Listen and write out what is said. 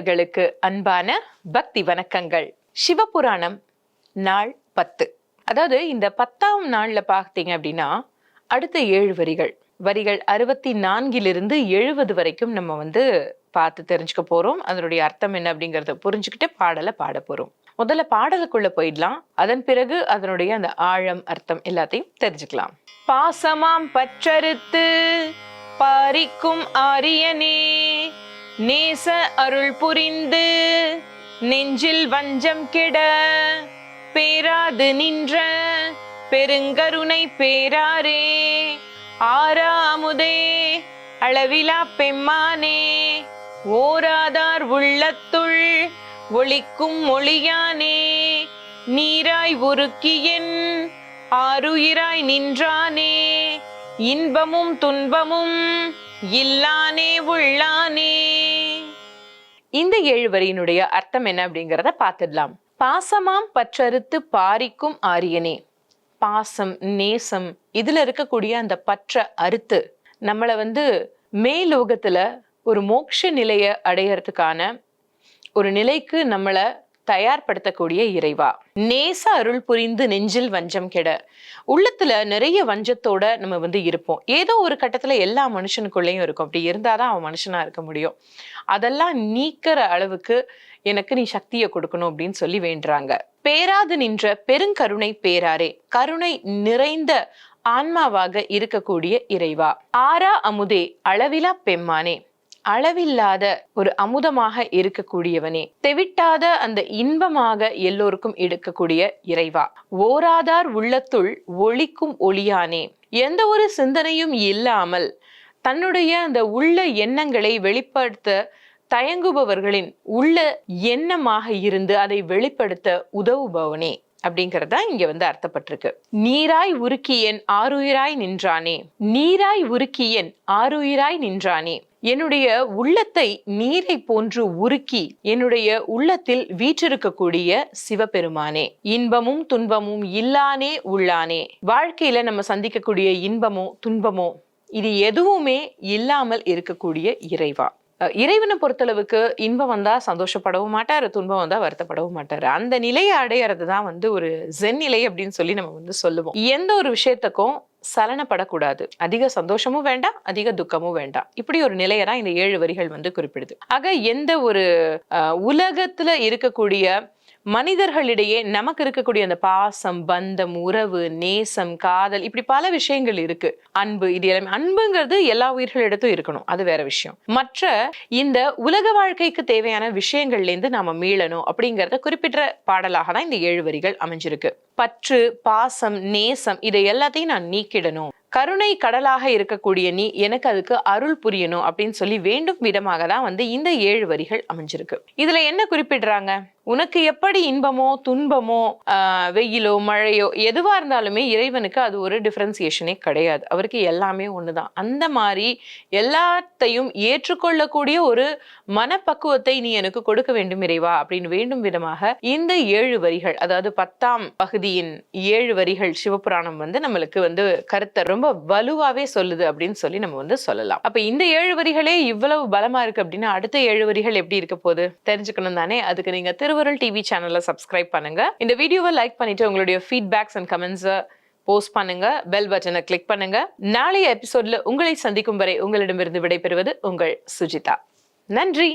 நேயர்களுக்கு அன்பான பக்தி வணக்கங்கள். சிவபுராணம் நாள் பத்து. அதாவது இந்த பத்தாம் நாள்ல பார்த்தீங்க அப்படின்னா அடுத்த ஏழு வரிகள். வரிகள் அறுபத்தி நான்கிலிருந்து எழுபது வரைக்கும் நம்ம வந்து பார்த்து தெரிஞ்சுக்க போறோம். அதனுடைய அர்த்தம் என்ன அப்படிங்கறத புரிஞ்சுக்கிட்டு பாடலை பாட போறோம். முதல்ல பாடலுக்குள்ள போயிடலாம். அதன் பிறகு அதனுடைய அந்த ஆழம் அர்த்தம் எல்லாத்தையும் தெரிஞ்சுக்கலாம். பாசமாம் பற்றறுத்து பாரிக்கும் ஆரியனே நேச அருள் புரிந்து நெஞ்சில் வஞ்சம் கெட பேராது நின்ற பெருங்கருணை பேராரே. ஆறாமுதே அளவிலா பெம்மானே. ஓராதார் உள்ளத்துள் ஒளிக்கும் ஒளியானே. நீராய் உருக்கியன் ஆருயிராய் நின்றானே. இன்பமும் துன்பமும் இல்லானே உள்ளானே. இந்த ஏழு வரியினுடைய அர்த்தம் என்ன அப்படிங்கிறத பார்த்துடலாம். பாசமாம் பற்றறுத்து பாரிக்கும் ஆரியனே. பாசம் நேசம் இதுல இருக்கக்கூடிய அந்த பற்ற அறுத்து நம்மளை வந்து மேலோகத்துல ஒரு மோட்ச நிலைய அடையறதுக்கான ஒரு நிலைக்கு நம்மளை தயார்படுத்தக்கூடிய இறைவா. நேச அருள் புரிந்து நெஞ்சில் வஞ்சம் கெட. உள்ளத்துல நிறைய வஞ்சத்தோட நம்ம வந்து இருப்போம். ஏதோ ஒரு கட்டத்துல எல்லா மனுஷனுக்குள்ளேயும் இருக்கும். அப்படி இருந்தாதான் அவன் மனுஷனா இருக்க முடியும். அதெல்லாம் நீக்கிற அளவுக்கு எனக்கு நீ சக்தியை கொடுக்கணும் அப்படின்னு சொல்லி வேண்டுறாங்க. பேராது நின்ற பெருங்கருணை பேராரே. கருணை நிறைந்த ஆன்மாவாக இருக்கக்கூடிய இறைவா. ஆரா அமுதே அளவிலா பெம்மானே. அளவில்லாத ஒரு அமுதமாக இருக்கக்கூடியவனே. தெவிட்டாத அந்த இன்பமாக எல்லோருக்கும் எடுக்கக்கூடிய இறைவா. ஓராதார் உள்ளத்துள் ஒளிக்கும் ஒளியானே. எந்த ஒரு சிந்தனையும் இல்லாமல் தன்னுடைய அந்த உள்ள எண்ணங்களை வெளிப்படுத்த தயங்குபவர்களின் உள்ள எண்ணமாக இருந்து அதை வெளிப்படுத்த உதவுபவனே. அப்படிங்கறத இங்க வந்து அர்த்தப்பட்டிருக்கு. நீராய் உருக்கியன் ஆறுயிராய் நின்றானே. நீராய் உருக்கியன் ஆறுயிராய் நின்றானே. என்னுடைய உள்ளத்தை நீரை போன்று உருக்கி என்னுடைய உள்ளத்தில் வீற்றிருக்கக்கூடிய சிவபெருமானே இன்பமும் துன்பமும் இல்லானே உள்ளானே. வாழ்க்கையில நம்ம சந்திக்கக்கூடிய இன்பமோ துன்பமோ இது எதுவுமே இல்லாமல் இருக்கக்கூடிய இறைவா. அஹ் இறைவனை பொறுத்தளவுக்கு இன்பம் வந்தா சந்தோஷப்படவும் மாட்டாரு துன்பம் வந்தா வருத்தப்படவும் மாட்டாரு. அந்த நிலையை அடையிறது தான் வந்து ஒரு ஜென் நிலை அப்படின்னு சொல்லி நம்ம வந்து சொல்லுவோம். எந்த ஒரு விஷயத்துக்கும் சலனப்படக்கூடாது. அதிக சந்தோஷமும் வேண்டாம் அதிக துக்கமும் வேண்டாம். இப்படி ஒரு நிலையை தான் இந்த ஏழு வரிகள் வந்து குறிப்பிடுது. ஆக எந்த ஒரு உலகத்துல இருக்கக்கூடிய மனிதர்களிடையே நமக்கு இருக்கக்கூடிய அந்த பாசம் பந்தம் உறவு நேசம் காதல் இப்படி பல விஷயங்கள் இருக்கு. அன்பு இது எல்லாமே அன்புங்கிறது எல்லா உயிர்களிடத்தும் இருக்கணும். அது வேற விஷயம். மற்ற இந்த உலக வாழ்க்கைக்கு தேவையான விஷயங்கள்லேருந்து நாம மீளணும் அப்படிங்கறத குறிப்பிட்ட பாடலாக தான் இந்த ஏழு வரிகள் அமைஞ்சிருக்கு. பற்று பாசம் நேசம் இதை எல்லாத்தையும் நான் நீக்கிடணும். கருணை கடலாக இருக்கக்கூடிய நீ எனக்கு அதுக்கு அருள் புரியணும் அப்படின்னு சொல்லி வேண்டும் விதமாக தான் வந்து இந்த ஏழு வரிகள் அமைஞ்சிருக்கு. இதுல என்ன குறிப்பிடுறாங்க? உனக்கு எப்படி இன்பமோ துன்பமோ வெயிலோ மழையோ எதுவாக இருந்தாலுமே இறைவனுக்கு அது ஒரு டிஃப்ரென்சியேஷனே கிடையாது. அவருக்கு எல்லாமே ஒன்று தான் அந்த மாதிரி எல்லாத்தையும் ஏற்றுக்கொள்ளக்கூடிய ஒரு மனப்பக்குவத்தை நீ எனக்கு கொடுக்க வேண்டும் இறைவா அப்படின்னு வேண்டும் விதமாக இந்த ஏழு வரிகள் அதாவது பத்தாம் பகுதியின் ஏழு வரிகள் சிவபுராணம் வந்து நம்மளுக்கு வந்து கருத்தை ரொம்ப வலுவாகவே சொல்லுது அப்படின்னு சொல்லி நம்ம வந்து சொல்லலாம். அப்போ இந்த ஏழு வரிகளே இவ்வளவு பலமாக இருக்குது அப்படின்னா அடுத்த ஏழு வரிகள் எப்படி இருக்க போகுது? தெரிஞ்சுக்கணும் தானே? அதுக்கு நீங்க திருவருள் டிவி சேனலை சப்ஸ்கிரைப் பண்ணுங்க. இந்த வீடியோவை லைக் பண்ணிட்டு உங்களுடைய ஃபீட்பேக்ஸ் அண்ட் கமெண்ட்ஸை போஸ்ட் பண்ணுங்க. பெல் பட்டனை கிளிக் பண்ணுங்க. நாளைய எபிசோட்ல உங்களை சந்திக்கும் வரை உங்களிடமிருந்து விடைபெறுவது உங்கள் சுஜிதா. நன்றி!